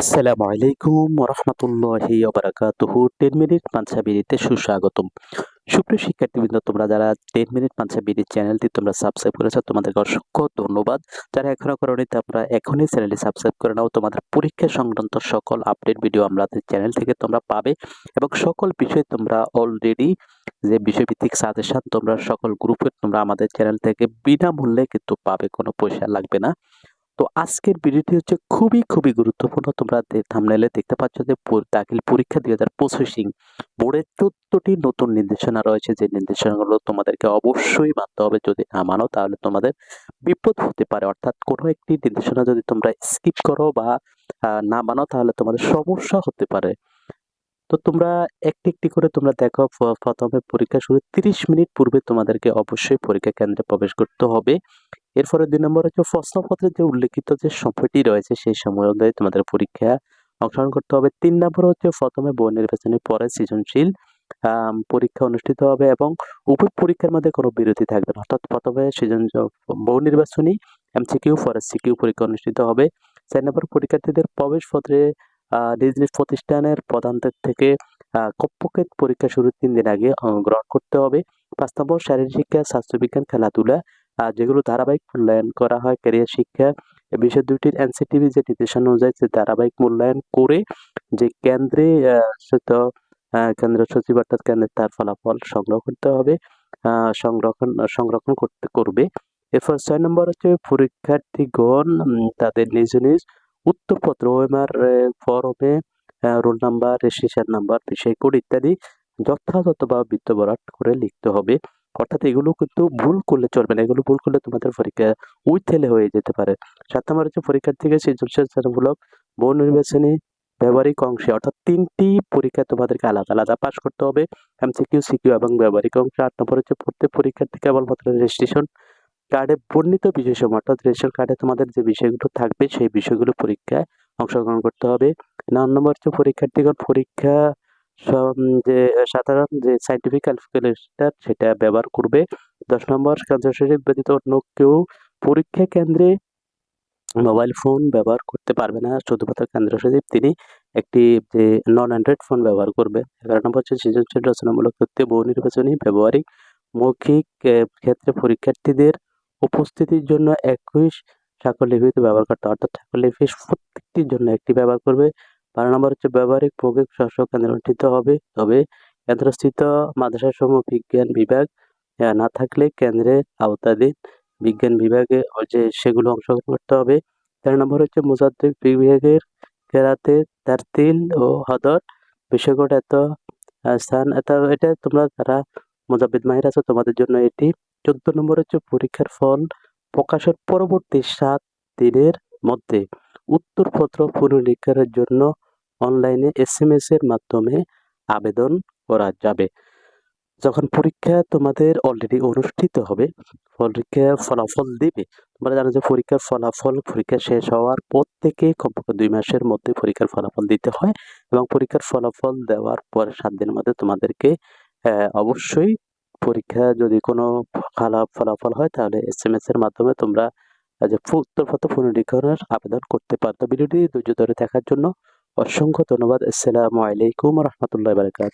আসসালামু আলাইকুম রহমতুল্লাহি ওবারাকাতুহু। টেন মিনিট পাঞ্জাবিরিতে সুস্বাগতম। সুপ্রিয় শিক্ষার্থীবৃন্দ, তোমরা যারা টেন মিনিট পাঞ্জাবিরি চ্যানেলটি তোমরা সাবস্ক্রাইব করেছ, তোমাদেরকে অসংখ্য ধন্যবাদ। যারা এখনও করোনি তোমরা এখনই চ্যানেলটি সাবস্ক্রাইব করে নাও। তোমাদের পরীক্ষা সংক্রান্ত সকল আপডেট ভিডিও আমাদের চ্যানেল থেকে তোমরা পাবে এবং সকল বিষয় তোমরা অলরেডি যে বিষয়ভিত্তিক সাজেশন তোমরা সকল গ্রুপে তোমরা আমাদের চ্যানেল থেকে বিনামূল্যে কিন্তু পাবে, কোনো পয়সা লাগবে না। তো আজকের ভিডিওটি হচ্ছে খুবই খুবই গুরুত্বপূর্ণ। তোমরা থামনেলে দেখতে পাচ্ছ যে দাখিল পরীক্ষা দুই হাজার পঁচিশিং বোর্ডের চোদ্দটি নতুন নির্দেশনা রয়েছে। যে নির্দেশনাগুলো তোমাদেরকে অবশ্যই মানতে হবে। যদি না মানো, তাহলে তোমাদের বিপদ হতে পারে। অর্থাৎ কোনো একটি নির্দেশনা যদি তোমরা স্কিপ করো বা না মানো, তাহলে তোমাদের সমস্যা হতে পারে। তো তোমরা একটি একটি করে তোমরা দেখো প্রথমে পরীক্ষা শুরু তিরিশ মিনিট পূর্বে তোমাদেরকে অবশ্যই পরীক্ষা কেন্দ্রে প্রবেশ করতে হবে। এরপরে দুই নম্বর হচ্ছে প্রশ্নপত্রের যে উল্লেখিত যে সময়টি রয়েছে সেই সময় অনুযায়ী তোমাদের পরীক্ষা অংশগ্রহণ করতে হবে। তিন নম্বর হচ্ছে প্রথমে বহু নির্বাচনের পরে সৃজনশীল পরীক্ষা অনুষ্ঠিত হবে এবং উভয় পরীক্ষার মধ্যে কোনো বিরতি থাকবে না। অর্থাৎ প্রথমে সৃজন বহু নির্বাচনী, এমসিকিউ পরে সিকিউ পরীক্ষা অনুষ্ঠিত হবে। চার নম্বর পরীক্ষার্থীদের প্রবেশপত্রে নিজ নিজ প্রতিষ্ঠানের প্রধানদের থেকে কমপক্ষে পরীক্ষা শুরুর তিন দিন আগে গ্রহণ করতে হবে। পাঁচ নম্বর শারীরিক শিক্ষা স্বাস্থ্যবিজ্ঞান খেলাধুলা যেগুলো ধারাবাহিক মূল্যায়ন করা হয় ক্যারিয়ার শিক্ষা বিষয় দুটির এনসিটিভি যে নির্দেশনা অনুযায়ী যে ধারাবাহিক মূল্যায়ন করে যে কেন্দ্রে কেন্দ্র সচিব অর্থাৎ কেন্দ্রের তার ফলাফল সংগ্রহ করতে হবে সংরক্ষণ সংরক্ষণ করতে, করবে। এরপর ছয় নম্বর হচ্ছে পরীক্ষার্থীগণ তাদের নিজ নিজ উত্তরপত্র, ওএমআর ফরমে রোল নাম্বার, রেজিস্ট্রেশন নাম্বার বিষয় কোড ইত্যাদি যথাযথভাবে বিদ্যবরাট করে লিখতে হবে। অর্থাৎ এগুলো কিন্তু ভুল করলে চলবে না। এগুলো ভুল করলে তোমাদের পরীক্ষা উইথেলে হয়ে যেতে পারে। সাত নম্বর হচ্ছে পরীক্ষার্থীকে সৃজনশীলমূলক বহু নির্বাচনী ব্যবহারিক অংশে অর্থাৎ তিনটি পরীক্ষা তোমাদেরকে আলাদা আলাদা পাস করতে হবে। এমসিকিউ, সিকিউ এবং ব্যবহারিক অংশে। আট নম্বর হচ্ছে প্রত্যেক পরীক্ষার্থী কেবলমাত্র রেজিস্ট্রেশন কার্ডে বর্ণিত বিষয়সমূহ অর্থাৎ রেশন কার্ডে তোমাদের যে বিষয়গুলো থাকবে সেই বিষয়গুলো পরীক্ষায় অংশগ্রহণ করতে হবে। নয় নম্বর হচ্ছে পরীক্ষার্থীগণ পরীক্ষা যে, সাধারণ যে সাইন্টিফিক ক্যালকুলেটর সেটা ব্যবহার করবে। দশ নম্বর কেন্দ্রশরীর ব্যতীত অন্য কেউ পরীক্ষা কেন্দ্রে মোবাইল ফোন ব্যবহার করতে পারবে না। শুধুমাত্র কেন্দ্র সচিব তিনি একটি, যে নন অ্যান্ড্রয়েড ফোন ব্যবহার করবে। এগারো নম্বর হচ্ছে সৃজনশীল রচনামূলক তথ্যে, বহু নির্বাচনী, ব্যবহারিক, মৌখিক ক্ষেত্রে পরীক্ষার্থীদের উপস্থিতির জন্য একুশ স্বাক্ষরলিপিতে ব্যবহার করতে অর্থাৎ স্বাক্ষরলিপি প্রত্যেকটির জন্য একটি ব্যবহার করবে। বারো নম্বর হচ্ছে ব্যবহারিক প্রয়োগ শস্য কেন্দ্র অনুষ্ঠিত হবে। তবে কেন্দ্রস্থিত মাদ্রাসা সমূহ বিজ্ঞান বিভাগ না থাকলে কেন্দ্রের আওতাধীন বিজ্ঞান বিভাগে যে সেগুলো অংশগ্রহণ করতে হবে। তেরো নম্বর হচ্ছে মুজাদ্দিক বিভাগের কেরাতে তারতিল ও হদর বিষয়কোড এত স্থান। এত, এটা তোমরা যারা মুজাবিদ মাহির আছো, তোমাদের জন্য এটি। চোদ্দ নম্বর হচ্ছে পরীক্ষার ফল প্রকাশের পরবর্তী সাত দিনের মধ্যে। উত্তরপত্র পুনরীক্ষার জন্য অনলাইনে এস এম এর মাধ্যমে আবেদন করা যাবে। যখন পরীক্ষা তোমাদের অলরেডি অনুষ্ঠিত হবে, পরীক্ষার ফলাফল দিবে। তোমরা জানো যে পরীক্ষার ফলাফল, পরীক্ষা শেষ হওয়ার পর থেকে কমপক্ষে দুই মাসের মধ্যে পরীক্ষার ফলাফল দিতে হয় এবং পরীক্ষার ফলাফল দেওয়ার পরে সাত দিনের মধ্যে তোমাদেরকে অবশ্যই পরীক্ষা যদি কোনো খারাপ ফলাফল হয় তাহলে এস এম এস এর মাধ্যমে তোমরা উত্তরপত্র পুনরীক্ষণের আবেদন করতে পারতো। ভিডিওটি ধৈর্য ধরে দেখার জন্য অসংখ্য ধন্যবাদ। আসসালামু আলাইকুম রহমতুল্লাহ বারকাত